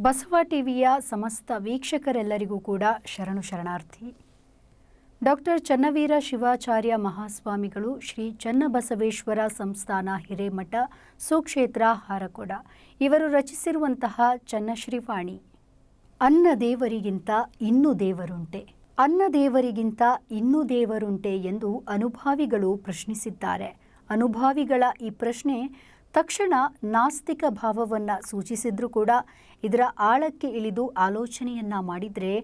ಬಸವ ಟಿವಿಯ ಸಮಸ್ತ ವೀಕ್ಷಕರೆಲ್ಲರಿಗೂ ಕೂಡ ಶರಣು ಶರಣಾರ್ಥಿ. ಡಾಕ್ಟರ್ ಚನ್ನವೀರ ಶಿವಾಚಾರ್ಯ ಮಹಾಸ್ವಾಮಿಗಳು ಶ್ರೀ ಚನ್ನಬಸವೇಶ್ವರ ಸಂಸ್ಥಾನ ಹಿರೇಮಠ, ಸುಕ್ಷೇತ್ರ, ಹಾರಕೊಡ. ಇವರು ರಚಿಸಿರುವಂತಹ ಚನ್ನಶ್ರೀವಾಣಿ, ಅನ್ನ ದೇವರಿಗಿಂತ ಇನ್ನೂ ದೇವರುಂಟೆ. ಅನ್ನ ದೇವರಿಗಿಂತ ಇನ್ನೂ ದೇವರುಂಟೆ ಎಂದು ಅನುಭಾವಿಗಳು ಪ್ರಶ್ನಿಸಿದ್ದಾರೆ. ಅನುಭಾವಿಗಳ ಈ ಪ್ರಶ್ನೆ ತಕ್ಷಣ ನಾಸ್ತಿಕ ಭಾವವನ್ನು ಸೂಚಿಸಿದ್ರೂ ಕೂಡ ಇದರ ಆಳಕ್ಕೆ ಇಳಿದು ಆಲೋಚನೆಯನ್ನ ಮಾಡಿದರೆ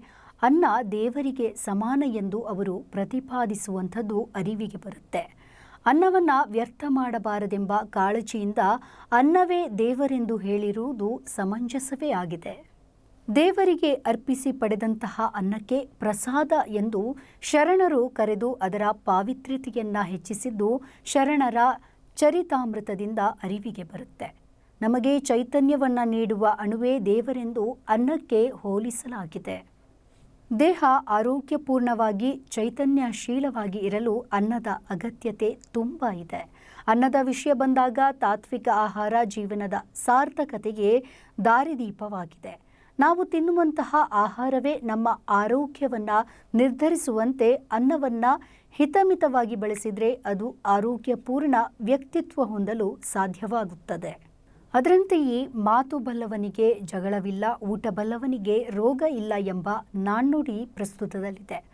ಅನ್ನ ದೇವರಿಗೆ ಸಮಾನ ಎಂದು ಅವರು ಪ್ರತಿಪಾದಿಸುವಂಥದ್ದು ಅರಿವಿಗೆ ಬರುತ್ತೆ. ಅನ್ನವನ್ನ ವ್ಯರ್ಥ ಮಾಡಬಾರದೆಂಬ ಕಾಳಜಿಯಿಂದ ಅನ್ನವೇ ದೇವರೆಂದು ಹೇಳಿರುವುದು ಸಮಂಜಸವೇ ಆಗಿದೆ. ದೇವರಿಗೆ ಅರ್ಪಿಸಿ ಪಡೆದಂತಹ ಅನ್ನಕ್ಕೆ ಪ್ರಸಾದ ಎಂದು ಶರಣರು ಕರೆದು ಅದರ ಪಾವಿತ್ರ್ಯತೆಯನ್ನು ಹೆಚ್ಚಿಸಿದ್ದು ಶರಣರ ಚರಿತಾಮೃತದಿಂದ ಅರಿವಿಗೆ ಬರುತ್ತೆ. ನಮಗೆ ಚೈತನ್ಯವನ್ನು ನೀಡುವ ಅಣುವೇ ದೇವರೆಂದು ಅನ್ನಕ್ಕೆ ಹೋಲಿಸಲಾಗಿದೆ. ದೇಹ ಆರೋಗ್ಯಪೂರ್ಣವಾಗಿ ಚೈತನ್ಯಶೀಲವಾಗಿ ಇರಲು ಅನ್ನದ ಅಗತ್ಯತೆ ತುಂಬ ಇದೆ. ಅನ್ನದ ವಿಷಯ ಬಂದಾಗ ತಾತ್ವಿಕ ಆಹಾರ ಜೀವನದ ಸಾರ್ಥಕತೆಗೆ ದಾರಿದೀಪವಾಗಿದೆ. ನಾವು ತಿನ್ನುವಂತಹ ಆಹಾರವೇ ನಮ್ಮ ಆರೋಗ್ಯವನ್ನು ನಿರ್ಧರಿಸುವಂತೆ ಅನ್ನವನ್ನು ಹಿತಮಿತವಾಗಿ ಬಳಸಿದರೆ ಅದು ಆರೋಗ್ಯಪೂರ್ಣ ವ್ಯಕ್ತಿತ್ವ ಹೊಂದಲು ಸಾಧ್ಯವಾಗುತ್ತದೆ. ಅದರಂತೆಯೇ ಮಾತು ಬಲ್ಲವನಿಗೆ ಜಗಳವಿಲ್ಲ, ಊಟ ಬಲ್ಲವನಿಗೆ ರೋಗ ಇಲ್ಲ ಎಂಬ ನಾಣ್ಣುಡಿ ಪ್ರಸ್ತುತದಲ್ಲಿದೆ.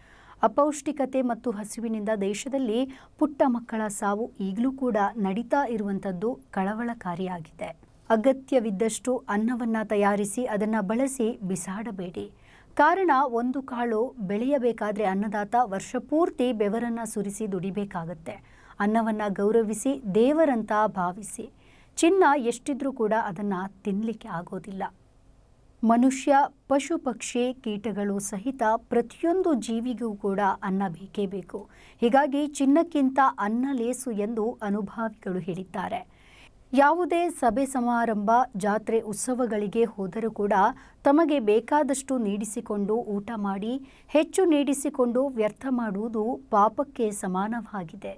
ಅಪೌಷ್ಟಿಕತೆ ಮತ್ತು ಹಸಿವಿನಿಂದ ದೇಶದಲ್ಲಿ ಪುಟ್ಟ ಮಕ್ಕಳ ಸಾವು ಈಗಲೂ ಕೂಡ ನಡೀತಾ ಇರುವಂಥದ್ದು ಕಳವಳಕಾರಿಯಾಗಿದೆ. ಅಗತ್ಯವಿದ್ದಷ್ಟು ಅನ್ನವನ್ನು ತಯಾರಿಸಿ ಅದನ್ನು ಬಳಸಿ ಬಿಸಾಡಬೇಡಿ. ಕಾರಣ ಒಂದು ಕಾಳು ಬೆಳೆಯಬೇಕಾದರೆ ಅನ್ನದಾತ ವರ್ಷಪೂರ್ತಿ ಬೆವರನ್ನು ಸುರಿಸಿ ದುಡಿಬೇಕಾಗತ್ತೆ. ಅನ್ನವನ್ನು ಗೌರವಿಸಿ ದೇವರಂತ ಭಾವಿಸಿ. ಚಿನ್ನ ಎಷ್ಟಿದ್ರೂ ಕೂಡ ಅದನ್ನು ತಿನ್ನಲಿಕ್ಕೆ ಆಗೋದಿಲ್ಲ. ಮನುಷ್ಯ, ಪಶು, ಪಕ್ಷಿ, ಕೀಟಗಳು ಸಹಿತ ಪ್ರತಿಯೊಂದು ಜೀವಿಗೂ ಕೂಡ ಅನ್ನ ಬೇಕೇ ಬೇಕು. ಹೀಗಾಗಿ ಚಿನ್ನಕ್ಕಿಂತ ಅನ್ನ ಲೇಸು ಎಂದು ಅನುಭಾವಿಗಳು ಹೇಳಿದ್ದಾರೆ. ಯಾವುದೇ ಸಭೆ ಸಮಾರಂಭ, ಜಾತ್ರೆ ಉತ್ಸವಗಳಿಗೆ ಹೋದರೂ ಕೂಡ ತಮಗೆ ಬೇಕಾದಷ್ಟು ನೀಡಿಸಿಕೊಂಡು ಊಟ ಮಾಡಿ, ಹೆಚ್ಚು ನೀಡಿಸಿಕೊಂಡು ವ್ಯರ್ಥ ಮಾಡುವುದು ಪಾಪಕ್ಕೆ ಸಮಾನವಾಗಿದೆ.